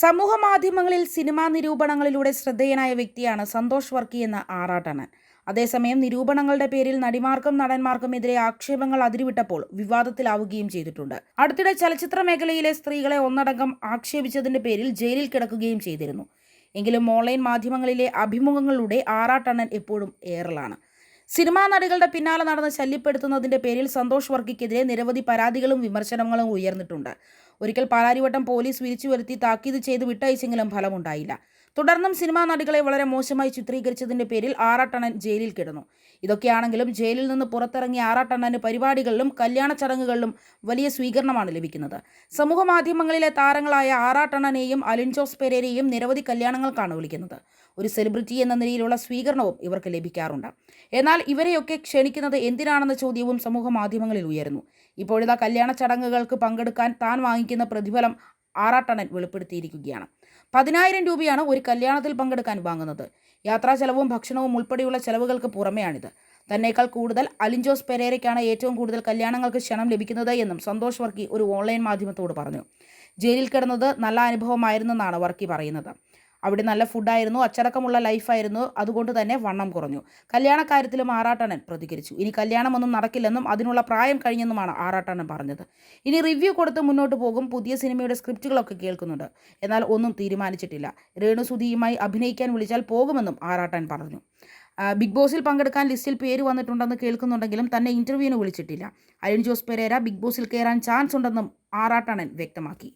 സമൂഹ മാധ്യമങ്ങളിൽ സിനിമാ നിരൂപണങ്ങളിലൂടെ ശ്രദ്ധേയനായ വ്യക്തിയാണ് സന്തോഷ് വർക്കി എന്ന ആറാട്ടണൻ. അതേസമയം നിരൂപണങ്ങളുടെ പേരിൽ നടിമാർക്കും നടന്മാർക്കും എതിരെ ആക്ഷേപങ്ങൾ അതിരുവിട്ടപ്പോൾ വിവാദത്തിലാവുകയും ചെയ്തിട്ടുണ്ട്. അടുത്തിടെ ചലച്ചിത്ര മേഖലയിലെ സ്ത്രീകളെ ഒന്നടങ്കം ആക്ഷേപിച്ചതിന്റെ പേരിൽ ജയിലിൽ കിടക്കുകയും ചെയ്തിരുന്നു. എങ്കിലും ഓൺലൈൻ മാധ്യമങ്ങളിലെ അഭിമുഖങ്ങളിലൂടെ ആറാട്ടണ്ണൻ എപ്പോഴും ഏറലാണ് സിനിമാ നടികളുടെ പിന്നാലെ നടന്ന് ശല്യപ്പെടുത്തുന്നതിന്റെ പേരിൽ സന്തോഷ് വർക്കിക്കെതിരെ നിരവധി പരാതികളും വിമർശനങ്ങളും ഉയർന്നിട്ടുണ്ട്. ഒരിക്കൽ പാലാരിവട്ടം പോലീസ് വിരിച്ചു വരുത്തി താക്കീത് ചെയ്ത് വിട്ടയച്ചെങ്കിലും ഫലമുണ്ടായില്ല. തുടർന്നും സിനിമാ നടികളെ വളരെ മോശമായി ചിത്രീകരിച്ചതിന്റെ പേരിൽ ആറാട്ടണ്ണൻ ജയിലിൽ കിടന്നു. ഇതൊക്കെയാണെങ്കിലും ജയിലിൽ നിന്ന് പുറത്തിറങ്ങിയ ആറാട്ടണ്ണന് പരിപാടികളിലും കല്യാണ ചടങ്ങുകളിലും വലിയ സ്വീകരണമാണ് ലഭിക്കുന്നത്. സമൂഹ മാധ്യമങ്ങളിലെ താരങ്ങളായ ആറാട്ടണ്ണനെയും അലിൻ ജോസ് പെരേരെയും നിരവധി കല്യാണങ്ങൾക്കാണ് വിളിക്കുന്നത്. ഒരു സെലിബ്രിറ്റി എന്ന നിലയിലുള്ള സ്വീകരണവും ഇവർക്ക് ലഭിക്കാറുണ്ട്. എന്നാൽ ഇവരെയൊക്കെ ക്ഷണിക്കുന്നത് എന്തിനാണെന്ന ചോദ്യവും സമൂഹ മാധ്യമങ്ങളിൽ ഉയരുന്നു. ഇപ്പോഴിതാ കല്യാണ ചടങ്ങുകൾക്ക് പങ്കെടുക്കാൻ താൻ വാങ്ങിക്കുന്ന പ്രതിഫലം ആറാട്ടണൻ വെളിപ്പെടുത്തിയിരിക്കുകയാണ്. പതിനായിരം രൂപയാണ് ഒരു കല്യാണത്തിൽ പങ്കെടുക്കാൻ വാങ്ങുന്നത്. യാത്രാ ചെലവും ഭക്ഷണവും ഉൾപ്പെടെയുള്ള ചെലവുകൾക്ക് പുറമെയാണിത്. തന്നേക്കാൾ കൂടുതൽ അലിൻജോസ് പെരേരയ്ക്കാണ് ഏറ്റവും കൂടുതൽ കല്യാണങ്ങൾക്ക് ക്ഷണം ലഭിക്കുന്നത് എന്നും സന്തോഷ് വർക്കി ഒരു ഓൺലൈൻ മാധ്യമത്തോട് പറഞ്ഞു. ജയിലിൽ കിടന്നത് നല്ല അനുഭവമായിരുന്നെന്നാണ് വർക്കി പറയുന്നത്. അവിടെ നല്ല ഫുഡായിരുന്നു അച്ചടക്കമുള്ള ലൈഫായിരുന്നു. അതുകൊണ്ട് തന്നെ വണ്ണം കുറഞ്ഞു. കല്യാണ കല്യാണക്കാര്യത്തിലും ആറാട്ടണൻ പ്രതികരിച്ചു. ഇനി കല്യാണമൊന്നും നടക്കില്ലെന്നും അതിനുള്ള പ്രായം കഴിഞ്ഞെന്നുമാണ് ആറാട്ടണൻ പറഞ്ഞത്. ഇനി റിവ്യൂ കൊടുത്ത് മുന്നോട്ട് പോകും പുതിയ സിനിമയുടെ സ്ക്രിപ്റ്റുകളൊക്കെ കേൾക്കുന്നുണ്ട്. എന്നാൽ ഒന്നും തീരുമാനിച്ചിട്ടില്ല. രേണുസുധിയുമായി അഭിനയിക്കാൻ വിളിച്ചാൽ പോകുമെന്നും ആറാട്ടൻ പറഞ്ഞു. ബിഗ് ബോസിൽ പങ്കെടുക്കാൻ ലിസ്റ്റിൽ പേര് വന്നിട്ടുണ്ടെന്ന് കേൾക്കുന്നുണ്ടെങ്കിലും തന്നെ ഇന്റർവ്യൂവിന് വിളിച്ചിട്ടില്ല. അരുൺ ജോസ് പെരേര ബിഗ് ബോസിൽ കയറാൻ ചാൻസ് ഉണ്ടെന്നും ആറാട്ടണൻ വ്യക്തമാക്കി.